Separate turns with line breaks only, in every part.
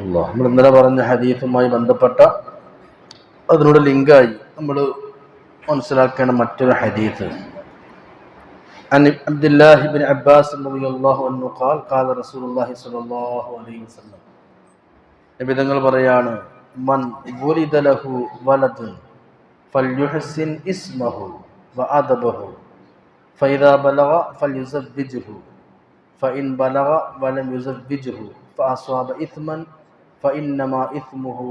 അല്ലാ നമ്മൾ ഇന്നലെ പറഞ്ഞ ഹദീസുമായി ബന്ധപ്പെട്ട അതിനോട് ലിങ്കായി നമ്മൾ മനസ്സിലാക്കേണ്ട മറ്റൊരു ഹദീസ് عن عبد الله بن عباس رضي الله عنه قال قال رسول الله صلى الله عليه وسلم നബി തങ്ങൾ പറയാണ് മൻ വുലിദ ലഹു വലദുൻ ഫൽയുഹ്സിൻ ഇസ്മഹു വഅദബഹു فإذا بلغ فليزوجه فإن بلغ ولم يزوجه فأصاب إثما ഇസ്മുഹു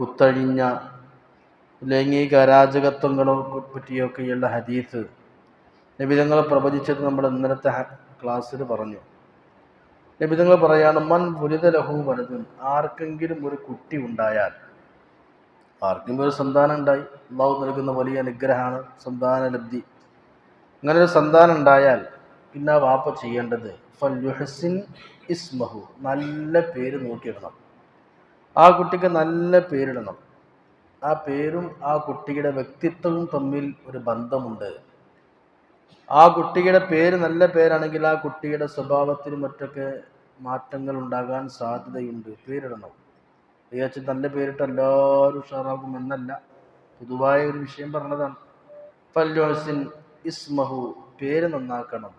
കുത്തഴിഞ്ഞ ലൈംഗിക അരാജകത്വങ്ങളോ പറ്റിയൊക്കെയുള്ള ഹദീസ് നബിതങ്ങൾ പ്രവചിച്ചത് നമ്മൾ ഇന്നലത്തെ ക്ലാസ്സിൽ പറഞ്ഞു. നബിതങ്ങൾ പറയാണ് മൻ പുരിത ലഹു വലതും ആർക്കെങ്കിലും ഒരു കുട്ടി ഉണ്ടായാൽ ആർക്കെങ്കിലും ഒരു സന്താനം ഉണ്ടായി. അള്ളാഹു നൽകുന്ന വലിയ അനുഗ്രഹമാണ് സന്താന ലബ്ധി. അങ്ങനെ ഒരു സന്താനം ഉണ്ടായാൽ പിന്നെ ആ വാപ്പ ചെയ്യേണ്ടത് ഫൽ യുഹസിൻ ഇസ്മഹു നല്ല പേര് നോക്കിയിടണം. ആ കുട്ടിക്ക് നല്ല പേരിടണം. ആ പേരും ആ കുട്ടിയുടെ വ്യക്തിത്വവും തമ്മിൽ ഒരു ബന്ധമുണ്ട്. ആ കുട്ടിയുടെ പേര് നല്ല പേരാണെങ്കിൽ ആ കുട്ടിയുടെ സ്വഭാവത്തിനും മറ്റൊക്കെ മാറ്റങ്ങൾ ഉണ്ടാകാൻ സാധ്യതയുണ്ട്. പേരിടണം. വിചാരിച്ച് നല്ല പേരിട്ട് എല്ലാവരും ഉഷാറാകും എന്നല്ല. പൊതുവായ ഒരു വിഷയം പറഞ്ഞതാണ്. ഫല്യോസിൻ ഇസ്മഹു പേര് നന്നാക്കണം.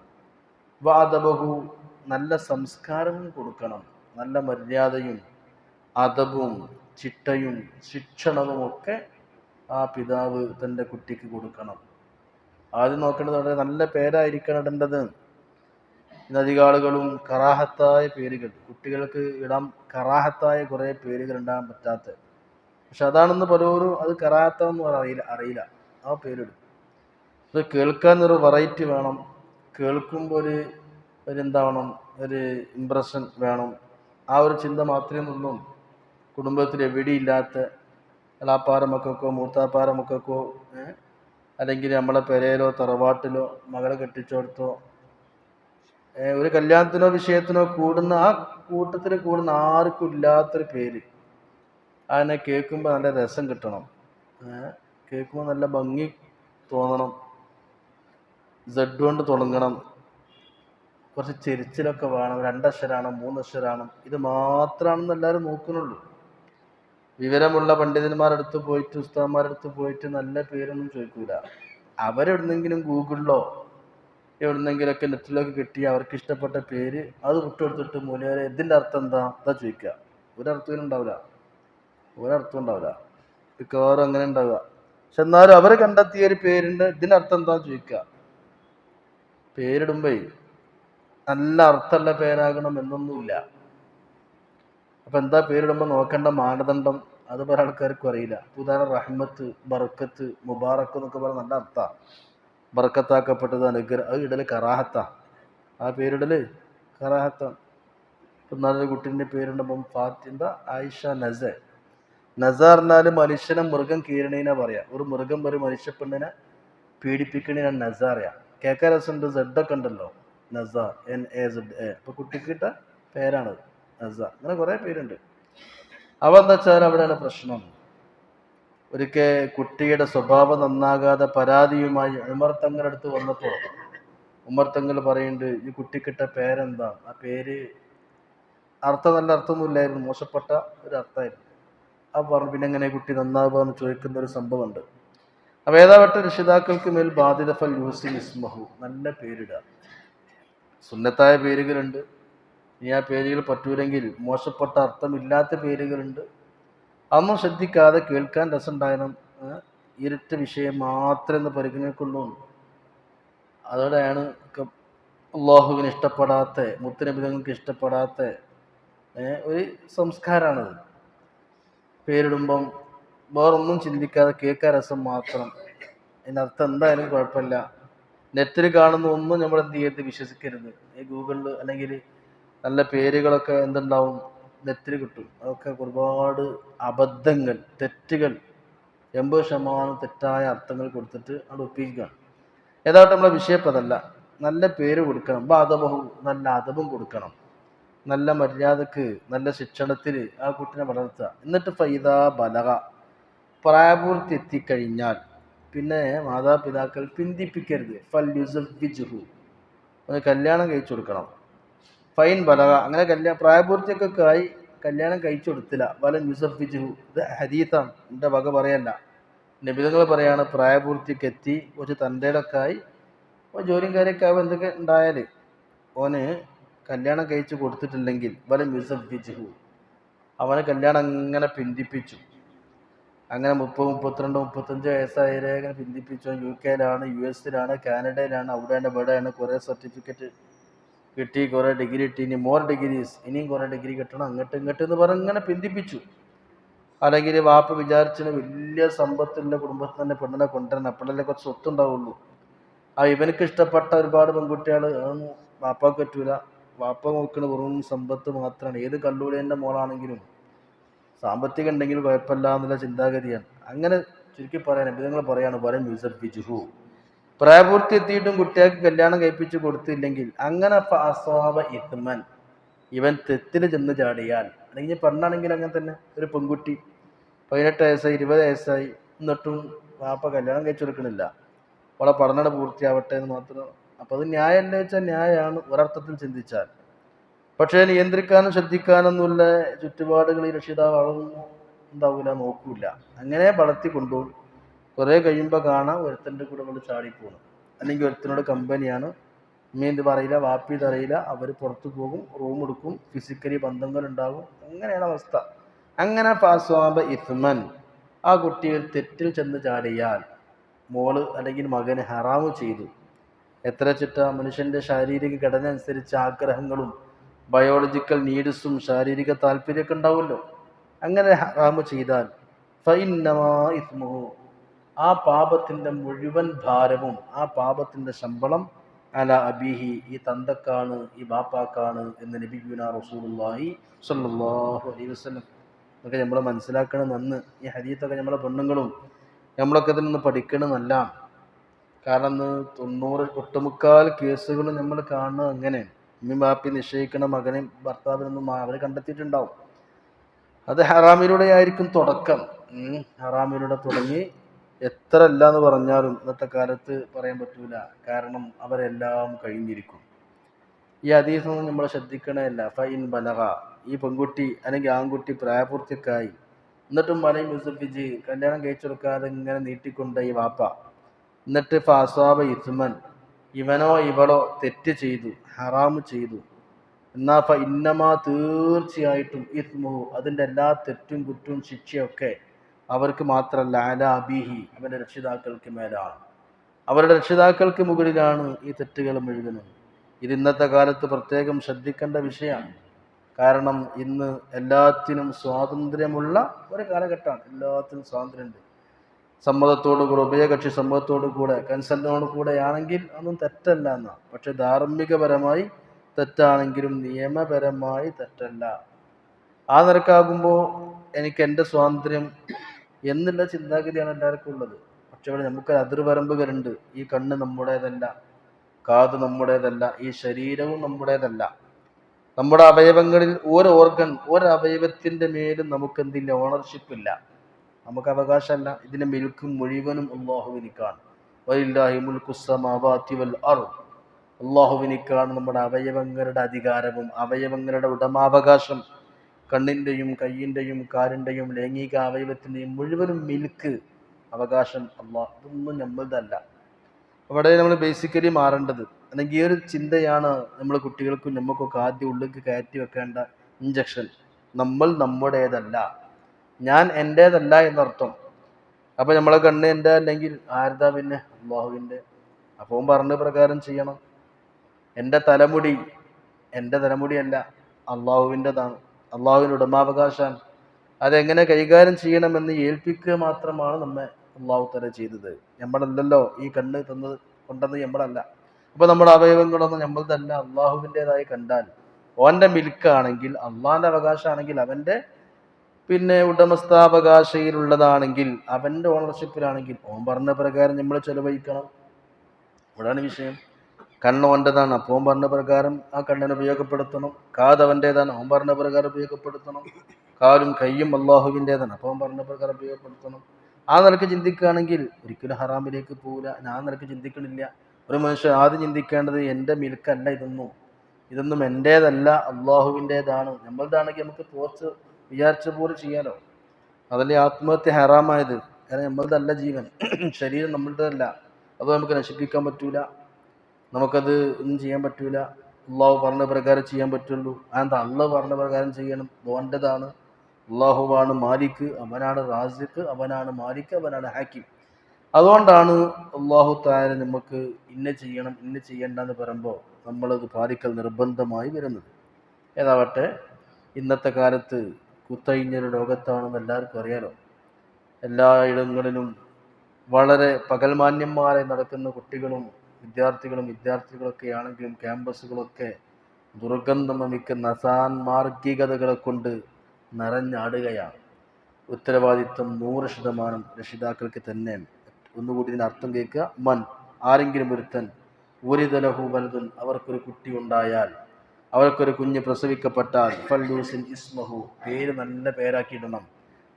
വാദബഹു നല്ല സംസ്കാരവും കൊടുക്കണം. നല്ല മര്യാദയും അതവും ചിട്ടയും ശിക്ഷണവും ഒക്കെ ആ പിതാവ് തന്റെ കുട്ടിക്ക് കൊടുക്കണം. ആദ്യം നോക്കേണ്ടത് വളരെ നല്ല പേരായിരിക്കണം ഇടേണ്ടത്. ഇന്ന് അധികം കറാഹത്തായ പേരുകൾ. കുട്ടികൾക്ക് ഇടാൻ കറാഹത്തായ കുറേ പേരുകൾ ഉണ്ടാകാൻ പറ്റാത്ത. പക്ഷെ അതാണെന്ന് പലരും അത് കറാഹത്താന്ന് പറയില്ല അറിയില്ല ആ പേരിടും. അത് കേൾക്കാൻ ഒരു വെറൈറ്റി വേണം. കേൾക്കുമ്പോൾ ഒരു ഒരു എന്താവണം ഒരു ഇമ്പ്രഷൻ വേണം. ആ ഒരു ചിന്ത മാത്രമേ നിന്നും. കുടുംബത്തിൽ എവിടെയില്ലാത്ത എളാപ്പാര മക്കൾക്കോ മൂത്താപ്പാര മക്കൾക്കോ അല്ലെങ്കിൽ നമ്മളെ പെരയിലോ തറവാട്ടിലോ മകളെ കെട്ടിച്ചോടത്തോ ഒരു കല്യാണത്തിനോ വിഷയത്തിനോ കൂടുന്ന ആ കൂട്ടത്തിൽ കൂടുന്ന ആർക്കും ഇല്ലാത്തൊരു പേര്. അതിനെ കേൾക്കുമ്പോൾ നല്ല രസം കിട്ടണം. കേൾക്കുമ്പോൾ നല്ല ഭംഗി തോന്നണം. സെഡ് കൊണ്ട് തുടങ്ങണം. കുറച്ച് ചെരിച്ചിലൊക്കെ വേണം രണ്ടക്ഷരാണ് മൂന്നക്ഷരാണ് ഇത് മാത്രമാണെന്ന് എല്ലാവരും നോക്കുന്നുള്ളൂ. വിവരമുള്ള പണ്ഡിതന്മാരടുത്ത് പോയിട്ട് ഉസ്താന്മാരടുത്ത് പോയിട്ട് നല്ല പേരൊന്നും ചോദിക്കൂല. അവരെവിടുന്നെങ്കിലും ഗൂഗിളിലോ എവിടുന്നെങ്കിലൊക്കെ നെറ്റിലൊക്കെ കിട്ടി അവർക്ക് ഇഷ്ടപ്പെട്ട പേര് അത് വിട്ടുകൊടുത്തിട്ട് മൂലവരെ ഇതിന്റെ അർത്ഥം എന്താ? എന്താ ചോദിക്കുക. ഒരർത്ഥം ഉണ്ടാവില്ല. ഒരർത്ഥം ഉണ്ടാവില്ല. മിക്കവാറും അങ്ങനെ ഉണ്ടാവുക. പക്ഷെ എന്നാലും അവർ കണ്ടെത്തിയ ഒരു പേരുണ്ട്. ഇതിന്റെ അർത്ഥം എന്താ ചോദിക്കുക. പേരിടുമ്പേ നല്ല അർത്ഥമുള്ള പേരാകണം എന്നൊന്നുമില്ല. അപ്പൊ എന്താ പേരിടുമ്പോൾ നോക്കേണ്ട മാനദണ്ഡം? അത് പല ആൾക്കാർക്കും അറിയില്ല. ഉദാഹരണം റഹ്മത്ത് ബർക്കത്ത് മുബാറക്ക് എന്നൊക്കെ പറഞ്ഞ നല്ല അർത്ഥ. ബർക്കത്താക്കപ്പെട്ടത് അനുഗ്രഹം അത് ഇടൽ കറാഹത്ത. ആ പേരിടൽ കറാഹത്താണ് ഇപ്പം നല്ലൊരു കുട്ടീന്റെ പേരുണ്ടപ്പം ഫാത്തിന്ത ആയിഷ നസ നസ പറഞ്ഞാൽ മനുഷ്യനെ മൃഗം കീരണീനെ പറയാം. ഒരു മൃഗം ഒരു മനുഷ്യപ്പെണ്ണിനെ പെണ്ണിനെ പീഡിപ്പിക്കണീനാണ് നസ അറിയാം കേൾക്കാൻ രസമുണ്ട് സെഡ് ഉണ്ടല്ലോ. Naza N A Z A. അപ്പോൾ കുട്ടിക്ക് കിട്ട പേരാണത് നസ അങ്ങനെ കുറേ പേരുണ്ട്. അവ എന്താ വെച്ചാൽ അവിടെയാണ് പ്രശ്നം. ഒരിക്കൽ കുട്ടിയുടെ സ്വഭാവം നന്നാകാതെ പരാതിയുമായി ഉമർ അടുത്ത് വന്നപ്പോൾ ഉമർ തങ്ങൾ പറയുന്നുണ്ട് ഈ കുട്ടിക്കിട്ട പേരെന്താ? ആ പേര് അർത്ഥം നല്ല അർത്ഥമൊന്നുമില്ലായിരുന്നു മോശപ്പെട്ട ഒരു അർത്ഥമായിരുന്നു. ആ പറഞ്ഞു പിന്നെ എങ്ങനെ കുട്ടി നന്നാവുക? എന്ന് ചോദിക്കുന്ന ഒരു സംഭവമുണ്ട്. അപ്പോൾ ഏതാവട്ടെ രക്ഷിതാക്കൾക്ക് മേൽ ബാധിത ഫൽ യൂസിൻ ഇസ്മഹു. നല്ല പേരിടുക. സുന്നത്തായ പേരുകളുണ്ട്. ഇനി ആ പേരുകൾ പറ്റൂലെങ്കിൽ മോശപ്പെട്ട അർത്ഥമില്ലാത്ത പേരുകളുണ്ട്. അന്നും ശ്രദ്ധിക്കാതെ കേൾക്കാൻ രസമുണ്ടായണം ഏഹ് ഇരട്ട വിഷയം മാത്രമേ പരിഗണിക്കുള്ളൂ. അതോടെയാണ് അള്ളാഹുവിന് ഇഷ്ടപ്പെടാത്ത മുത്തനബിതങ്ങൾക്ക് ഇഷ്ടപ്പെടാത്ത ഒരു സംസ്കാരമാണത്. പേരിടുമ്പം വേറൊന്നും ചിന്തിക്കാതെ കേൾക്കാൻ രസം മാത്രം. അതിനർത്ഥം എന്തായാലും കുഴപ്പമില്ല. നെറ്റിൽ കാണുന്ന ഒന്നും നമ്മൾ എന്ത് ചെയ്യരുത് വിശ്വസിക്കരുത്. ഈ ഗൂഗിളിൽ അല്ലെങ്കിൽ നല്ല പേരുകളൊക്കെ എന്തുണ്ടാവും നെറ്റിൽ കിട്ടും. അതൊക്കെ ഒരുപാട് അബദ്ധങ്ങൾ തെറ്റുകൾ എൺപത് ശതമാനം തെറ്റായ അർത്ഥങ്ങൾ കൊടുത്തിട്ട് അവിടെ ഒപ്പിക്കുകയാണ് ഏതാവട്ടെ നമ്മളെ വിഷയപ്പതല്ല. നല്ല പേര് കൊടുക്കണം. ബാധബഹു നല്ല അതവും കൊടുക്കണം. നല്ല മര്യാദയ്ക്ക് നല്ല ശിക്ഷണത്തിൽ ആ കുട്ടിനെ വളർത്തുക. എന്നിട്ട് ഫൈദ ബലക പ്രായപൂർത്തി എത്തിക്കഴിഞ്ഞാൽ പിന്നെ മാതാപിതാക്കൾ പിന്തിപ്പിക്കരുത്. ഫൽ യുസവ്വിജുഹു. ഒന്ന് കല്യാണം കഴിച്ചു കൊടുക്കണം. ഫൈൻ ബലക അങ്ങനെ കല്യാണം പ്രായപൂർത്തിയൊക്കെ ആയി കല്യാണം കഴിച്ചു കൊടുത്തില്ല. വല യുസഫിജു ഇത് ഹദീത്താണ് എന്റെ വക പറയല്ല നബിതങ്ങൾ പറയാണ് പ്രായപൂർത്തിക്ക് എത്തി കുറച്ച് തന്റെടൊക്കെ ആയി. അപ്പോൾ ജോലിയും കാര്യമൊക്കെ ആവുമ്പോൾ എന്തൊക്കെ ഉണ്ടായാൽ ഓന് കല്യാണം കഴിച്ചു കൊടുത്തിട്ടില്ലെങ്കിൽ വല യുസഫിജു അവനെ കല്യാണം അങ്ങനെ പിന്തിപ്പിച്ചു. അങ്ങനെ മുപ്പത് മുപ്പത്തിരണ്ട് മുപ്പത്തഞ്ച് വയസ്സായവരെ അങ്ങനെ പിന്തിപ്പിച്ചു. യു കെയിലാണ് യു എസിലാണ് കാനഡയിലാണ് അവിടെയാണ് ഇവിടെയാണ് കുറേ സർട്ടിഫിക്കറ്റ് കിട്ടി കുറേ ഡിഗ്രി കിട്ടി. ഇനി മോർ ഡിഗ്രീസ് ഇനിയും കുറേ ഡിഗ്രി കിട്ടണം അങ്ങോട്ട് ഇങ്ങോട്ട് എന്ന് പറഞ്ഞ് ഇങ്ങനെ പിന്തിപ്പിച്ചു. അല്ലെങ്കിൽ വാപ്പ വിചാരിച്ചിന് വലിയ സമ്പത്തുള്ള കുടുംബത്തിൽ തന്നെ പെണ്ണിനെ കൊണ്ടുവരണം. അപ്പോഴല്ലേ കുറച്ച് സ്വത്തുണ്ടാവുള്ളൂ. ആ ഇവനക്ക് ഇഷ്ടപ്പെട്ട ഒരുപാട് പെൺകുട്ടികൾ അതൊന്നും വാപ്പാക്ക് പറ്റൂല. വാപ്പ നോക്കുന്ന വെറും സമ്പത്ത് മാത്രമാണ്. ഏത് കല്ലൂരേന്റെ മോളാണെങ്കിലും സാമ്പത്തികം ഉണ്ടെങ്കിൽ കുഴപ്പമില്ല എന്നുള്ള ചിന്താഗതിയാണ്. അങ്ങനെ ചുരുക്കി പറയാൻ നിങ്ങൾ പറയാണ് പറയും യൂസഫ് ബിജുഹു. പ്രായപൂർത്തി എത്തിയിട്ടും കുട്ടികൾക്ക് കല്യാണം കഴിപ്പിച്ച് കൊടുത്തില്ലെങ്കിൽ അങ്ങനെ ഫാസ്വാബ ഇത്മൻ. ഇവൻ തെത്തിൽ ചെന്ന് ചാടിയാൽ. അല്ലെങ്കിൽ പെണ്ണാണെങ്കിൽ അങ്ങനെ തന്നെ ഒരു പെൺകുട്ടി പതിനെട്ട് വയസ്സായി ഇരുപത് വയസ്സായി എന്നിട്ടും വാപ്പ കല്യാണം കഴിച്ചു കൊടുക്കണില്ല. അവളെ പഠനം പൂർത്തിയാവട്ടെ എന്ന് മാത്രം. അപ്പോൾ അത് ന്യായം ന്യായമല്ലേ വെച്ചാൽ ന്യായമാണ്. ഒരർത്ഥത്തിൽ ചിന്തിച്ചാൽ. പക്ഷേ നിയന്ത്രിക്കാനും ശ്രദ്ധിക്കാനൊന്നുമില്ല. ചുറ്റുപാടുകൾ ഈ രക്ഷിതാവ് ഉണ്ടാവില്ല നോക്കൂല അങ്ങനെ വളർത്തി കൊണ്ടുപോകും കുറേ കഴിയുമ്പോൾ കാണാം ഒരുത്തന്റെ കൂടെ കൊണ്ട് ചാടിപ്പോകണം അല്ലെങ്കിൽ ഒരുത്തനോട് കമ്പനിയാണ്. ഉമ്മ എന്ത് പറയില്ല വാപ്പി തറയില്ല അവർ പുറത്തു പോകും റൂം എടുക്കും ഫിസിക്കലി ബന്ധങ്ങൾ ഉണ്ടാകും അങ്ങനെയാണ് അവസ്ഥ. അങ്ങനെ ഫാസ്വാബ ഇസ്മൻ ആ കുട്ടി ഒരു തെറ്റിൽ ചെന്ന് ചാടിയാൽ മോൾ അല്ലെങ്കിൽ മകന് ഹറാമു ചെയ്തു. എത്ര ചിട്ട മനുഷ്യന്റെ ശാരീരിക ഘടന അനുസരിച്ച് ആഗ്രഹങ്ങളും ബയോളജിക്കൽ നീഡ്സും ശാരീരിക താല്പര്യമൊക്കെ ഉണ്ടാവുമല്ലോ. അങ്ങനെ ഹറാമ് ചെയ്താൽ ആ പാപത്തിന്റെ മുഴുവൻ ഭാരവും ആ പാപത്തിന്റെ ശമ്പളം അല അബിഹി ഈ തന്തക്കാണ് ഈ ബാപ്പാക്കാണ് എന്ന് നബിഗുന റസൂലുള്ളാഹി സ്വല്ലല്ലാഹു അലൈഹി വസല്ലം. ഒക്കെ നമ്മൾ മനസ്സിലാക്കണം നന്ന്. ഈ ഹരീത്തൊക്കെ നമ്മളെ പെണ്ണുങ്ങളും നമ്മളൊക്കെ ഇതിൽ നിന്ന് പഠിക്കണം നല്ല കാരണം തൊണ്ണൂറ് ഒട്ടുമുക്കാൽ കേസുകളും നമ്മൾ കാണുന്നത് അങ്ങനെ. ഉമ്മയും ബാപ്പി നിശ്ചയിക്കണ മകനെയും ഭർത്താവിനൊന്നും അവർ കണ്ടെത്തിയിട്ടുണ്ടാവും. അത് ഹറാമിലൂടെ ആയിരിക്കും തുടക്കം. ഹറാമിലൂടെ തുടങ്ങി എത്ര അല്ല എന്ന് പറഞ്ഞാലും ഇന്നത്തെ കാലത്ത് പറയാൻ പറ്റൂല. കാരണം അവരെല്ലാം കഴിഞ്ഞിരിക്കും. ഈ അതീസം നമ്മൾ ശ്രദ്ധിക്കണമല്ല ഫൈൻ ബലഹ ഈ പെൺകുട്ടി അല്ലെങ്കിൽ ആൺകുട്ടി പ്രായപൂർത്തിക്കായി എന്നിട്ടും മലയും യൂസഫിജ് കല്യാണം കഴിച്ചെടുക്കാതെ ഇങ്ങനെ നീട്ടിക്കൊണ്ട ഈ വാപ്പ. എന്നിട്ട് ഫാസാബ ഇസ്മൻ ഇവനോ ഇവളോ തെറ്റ് ചെയ്തു ഹറാമ് ചെയ്തു. എന്നാ ഫ ഇന്നമാ തീർച്ചയായിട്ടും ഇസ്മുഹു അതിന്റെ എല്ലാ തെറ്റും കുറ്റും ശിക്ഷയൊക്കെ അവർക്ക് മാത്രമല്ല അല അബീഹി അവന്റെ രക്ഷിതാക്കൾക്ക് മേലാണ്. അവരുടെ രക്ഷിതാക്കൾക്ക് മുകളിലാണ് ഈ തെറ്റുകൾ മുഴുവനും ഇത് ഇന്നത്തെ കാലത്ത് പ്രത്യേകം ശ്രദ്ധിക്കേണ്ട വിഷയമാണ്. കാരണം ഇന്ന് എല്ലാത്തിനും സ്വാതന്ത്ര്യമുള്ള ഒരു കാലഘട്ടമാണ്. എല്ലാത്തിനും സ്വാതന്ത്ര്യമുണ്ട്. സമ്മതത്തോടു കൂടെ ഉഭയകക്ഷി സമ്മതത്തോടു കൂടെ കൺസൾട്ടിനോട് കൂടെ ആണെങ്കിൽ അതൊന്നും തെറ്റല്ല എന്നാണ് പക്ഷെ ധാർമ്മികപരമായി തെറ്റാണെങ്കിലും നിയമപരമായി തെറ്റല്ല. ആ നിരക്കാകുമ്പോൾ എനിക്ക് എന്റെ സ്വാതന്ത്ര്യം എന്നുള്ള ചിന്താഗതിയാണ് എല്ലാവർക്കും ഉള്ളത്. പക്ഷെ ഇവിടെ നമുക്ക് അതിർവരമ്പുകളുണ്ട്. ഈ കണ്ണ് നമ്മുടേതല്ല കാത് നമ്മുടേതല്ല ഈ ശരീരവും നമ്മുടേതല്ല. നമ്മുടെ അവയവങ്ങളിൽ ഓരോ ഓർഗൻ ഒരു അവയവത്തിന്റെ മേലും നമുക്ക് എന്തില്ല ഓണർഷിപ്പ് ഇല്ല. നമുക്ക് അവകാശമല്ല ഇതിന്റെ മിൽക്കും മുഴുവനും അള്ളാഹുവിനിക്കാണ് വലില്ലാഹി മുൽക്കുസമാവാത്തി വൽ അറു അള്ളാഹുവിനിക്കാണ് നമ്മുടെ അവയവങ്ങളുടെ അധികാരവും അവയവങ്ങളുടെ ഉടമാവകാശം. കണ്ണിന്റെയും കയ്യിന്റെയും കാലിന്റെയും ലൈംഗിക അവയവത്തിന്റെയും മുഴുവനും മിൽക്ക് അവകാശം അള്ളാഹ് ഇതൊന്നും നമ്മളതല്ല അവിടെ നമ്മൾ ബേസിക്കലി മാറേണ്ടത്. അല്ലെങ്കിൽ ഈ ഒരു ചിന്തയാണ് നമ്മൾ കുട്ടികൾക്കും നമുക്കൊക്കെ ആദ്യം ഉള്ളിലേക്ക് കയറ്റി വെക്കേണ്ട ഇഞ്ചക്ഷൻ നമ്മൾ നമ്മുടേതല്ല. ഞാൻ എന്റേതല്ല എന്നർത്ഥം. അപ്പോൾ നമ്മളെ കണ്ണ് എന്റെ അല്ലെങ്കിൽ ആരുതാ പിന്നെ? അള്ളാഹുവിന്റെ അപ്പം പറഞ്ഞ പ്രകാരം ചെയ്യണം. എന്റെ തലമുടി എന്റെ തലമുടിയല്ല അള്ളാഹുവിന്റെതാണ് അള്ളാഹുവിന്റെ ഉടമാവകാശാണ്. അതെങ്ങനെ കൈകാര്യം ചെയ്യണമെന്ന് ഏൽപ്പിക്കുക മാത്രമാണ് നമ്മെ അള്ളാഹു തല ചെയ്തത്. നമ്മളല്ലല്ലോ ഈ കണ്ണ് തന്നത് കൊണ്ടെന്ന് നമ്മളല്ല. അപ്പോൾ നമ്മുടെ അവയവങ്ങളൊന്നും നമ്മൾ തന്നെ അള്ളാഹുവിന്റെതായി കണ്ടാൽ ഓന്റെ മിൽക്കാണെങ്കിൽ അള്ളാഹിന്റെ അവകാശമാണെങ്കിൽ അവന്റെ പിന്നെ ഉടമസ്ഥാവകാശയിലുള്ളതാണെങ്കിൽ അവന്റെ ഓണർഷിപ്പിലാണെങ്കിൽ ഓൻ പറഞ്ഞ പ്രകാരം നമ്മൾ ചെലവഴിക്കണം. ഇവിടാണ് വിഷയം. കണ്ണ് ഓന്റെതാണ്. അപ്പോൾ പറഞ്ഞ പ്രകാരം ആ കണ്ണിനെ ഉപയോഗപ്പെടുത്തണം. കാത് അവന്റേതാണ്. ഓൻ പറഞ്ഞ പ്രകാരം ഉപയോഗപ്പെടുത്തണം. കാലും കയ്യും അള്ളാഹുവിന്റേതാണ് അപ്പോൾ പറഞ്ഞ പ്രകാരം ഉപയോഗപ്പെടുത്തണം. ആ നിലയ്ക്ക് ചിന്തിക്കുകയാണെങ്കിൽ ഒരിക്കലും ഹറാമിലേക്ക് പോകില്ല ഞാൻ നിലയ്ക്ക് ചിന്തിക്കണില്ല. ഒരു മനുഷ്യൻ ആദ്യം ചിന്തിക്കേണ്ടത് എന്റെ മിൽക്കല്ല ഇതൊന്നും. ഇതൊന്നും എന്റേതല്ല അള്ളാഹുവിന്റേതാണ് നമ്മളതാണെങ്കിൽ നമുക്ക് പോസ്റ്റ് വിചാരിച്ച പോലെ ചെയ്യാനോ അതല്ലേ ആത്മഹത്യ ഹറാമായത്? കാരണം നമ്മളതല്ല ജീവൻ. ശരീരം നമ്മളുടേതല്ല അത് നമുക്ക് നശിപ്പിക്കാൻ പറ്റൂല. നമുക്കത് ഒന്നും ചെയ്യാൻ പറ്റൂല. അള്ളാഹു പറഞ്ഞ പ്രകാരം ചെയ്യാൻ പറ്റുള്ളൂ. അതെന്താ? അള്ളാഹ് പറഞ്ഞ പ്രകാരം ചെയ്യണം. ഓന്റെതാണ് അള്ളാഹുവാണ് മാലിക്ക് അവനാണ് റാസിഖ് അവനാണ് മാലിക്ക് അവനാണ് ഹാക്കിം. അതുകൊണ്ടാണ് അള്ളാഹു താര നമുക്ക് ഇന്ന ചെയ്യണം ഇന്ന ചെയ്യണ്ട എന്ന് പറയുമ്പോൾ നമ്മളത് പാലിക്കൽ നിർബന്ധമായി വരുന്നത്. ഏതാവട്ടെ ഇന്നത്തെ കാലത്ത് കുത്തഴിഞ്ഞൊരു ലോകത്താണെന്ന് എല്ലാവർക്കും അറിയാലോ. എല്ലായിടങ്ങളിലും വളരെ പകൽമാന്യന്മാരെ നടക്കുന്ന കുട്ടികളും വിദ്യാർത്ഥികളും വിദ്യാർത്ഥികളൊക്കെ ആണെങ്കിലും ക്യാമ്പസുകളൊക്കെ ദുർഗന്ധം വമിക്കുന്ന അസാൻമാർഗികതകളെ കൊണ്ട് നിറഞ്ഞാടുകയാണ് ഉത്തരവാദിത്വം നൂറ് ശതമാനം രക്ഷിതാക്കൾക്ക് തന്നെ. ഒന്നുകൂടി ഇതിന് അർത്ഥം കേൾക്കുക. മൻ. ആരെങ്കിലും ഒരുത്തൻ ഊരിതലഹു വലുതുൻ അവർക്കൊരു കുട്ടി ഉണ്ടായാൽ അവർക്കൊരു കുഞ്ഞ് പ്രസവിക്കപ്പെട്ടാൽ ഫല്ലൂസിൻ ഇസ്മഹു പേര് നല്ല പേരാക്കിയിടണം.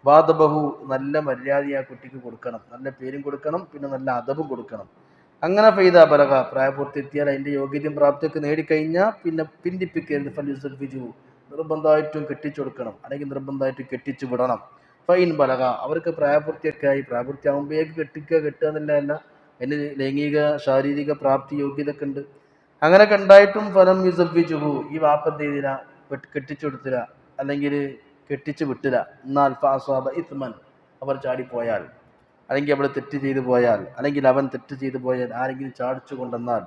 വാദബഹു നല്ല മര്യാദ ആ കുട്ടിക്ക് കൊടുക്കണം. നല്ല പേരും കൊടുക്കണം പിന്നെ നല്ല അദബും കൊടുക്കണം. അങ്ങനെ ഫൈദ ബലക പ്രായപൂർത്തി എത്തിയാൽ അതിന്റെ യോഗ്യതയും പ്രാപ്തിയൊക്കെ നേടിക്കഴിഞ്ഞാൽ പിന്നെ പിന്തിപ്പിക്കരുത്. ഫലുസൽഫിജു നിർബന്ധമായിട്ടും കെട്ടിച്ചു കൊടുക്കണം അല്ലെങ്കിൽ നിർബന്ധമായിട്ടും കെട്ടിച്ചു വിടണം ഫൈൻ ബലക അവർക്ക് പ്രായപൂർത്തിയൊക്കെ ആയി. പ്രായപൂർത്തിയാകുമ്പോഴേക്ക് കെട്ടിക്കുക കെട്ടുക എന്നല്ല അതിന് ലൈംഗിക ശാരീരിക പ്രാപ്തി യോഗ്യത ഒക്കെ ഉണ്ട്. അങ്ങനെ കണ്ടായിട്ടും ഫലം യുസഫിച്ചുഹു ഈ വാപ്പ എന്ത് ചെയ്തില്ല? കെട്ടിച്ചു കൊടുത്തില്ല. അല്ലെങ്കിൽ കെട്ടിച്ചു വിട്ടില്ല. എന്നാൽ ഫാസ്വാബ ഇസ്മൻ. അവർ ചാടിപ്പോയാൽ. അല്ലെങ്കിൽ അവൾ തെറ്റ് ചെയ്തു പോയാൽ. അല്ലെങ്കിൽ അവൻ തെറ്റ് ചെയ്തു പോയാൽ ആരെങ്കിലും ചാടിച്ചു കൊണ്ടെന്നാൽ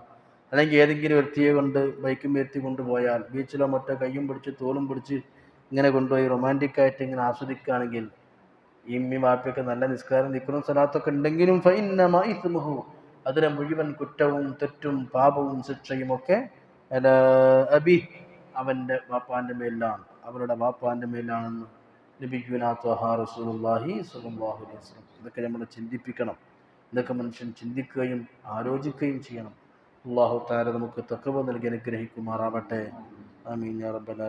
അല്ലെങ്കിൽ ഏതെങ്കിലും വ്യക്തിയെ കൊണ്ട് ബൈക്കും വ്യക്തി കൊണ്ടുപോയാൽ. ബീച്ചിലോ മറ്റോ കയ്യും പിടിച്ച് തോളും പിടിച്ച് ഇങ്ങനെ കൊണ്ടുപോയി റൊമാന്റിക്കായിട്ട് ഇങ്ങനെ ആസ്വദിക്കുകയാണെങ്കിൽ ഇമ്മി മാപ്പിയൊക്കെ നല്ല നിസ്കാരം നിൽക്കണം സ്ഥലത്തൊക്കെ ഉണ്ടെങ്കിലും ഫൈനമാഹു അതിനെ മുഴുവൻ കുറ്റവും തെറ്റും പാപവും ശിക്ഷയും ഒക്കെ അബി അവന്റെ വാപ്പാന്റെ മേലിലാണ്. അവരുടെ വാപ്പാന്റെ മേലാണെന്ന് ഇതൊക്കെ നമ്മൾ ചിന്തിപ്പിക്കണം. ഇതൊക്കെ മനുഷ്യൻ ചിന്തിക്കുകയും ആലോചിക്കുകയും ചെയ്യണം. അള്ളാഹു താര നമുക്ക് തക്കവ നൽകി അനുഗ്രഹിക്കുമാറാവട്ടെ. ആമീൻ യാ റബ്ബൽ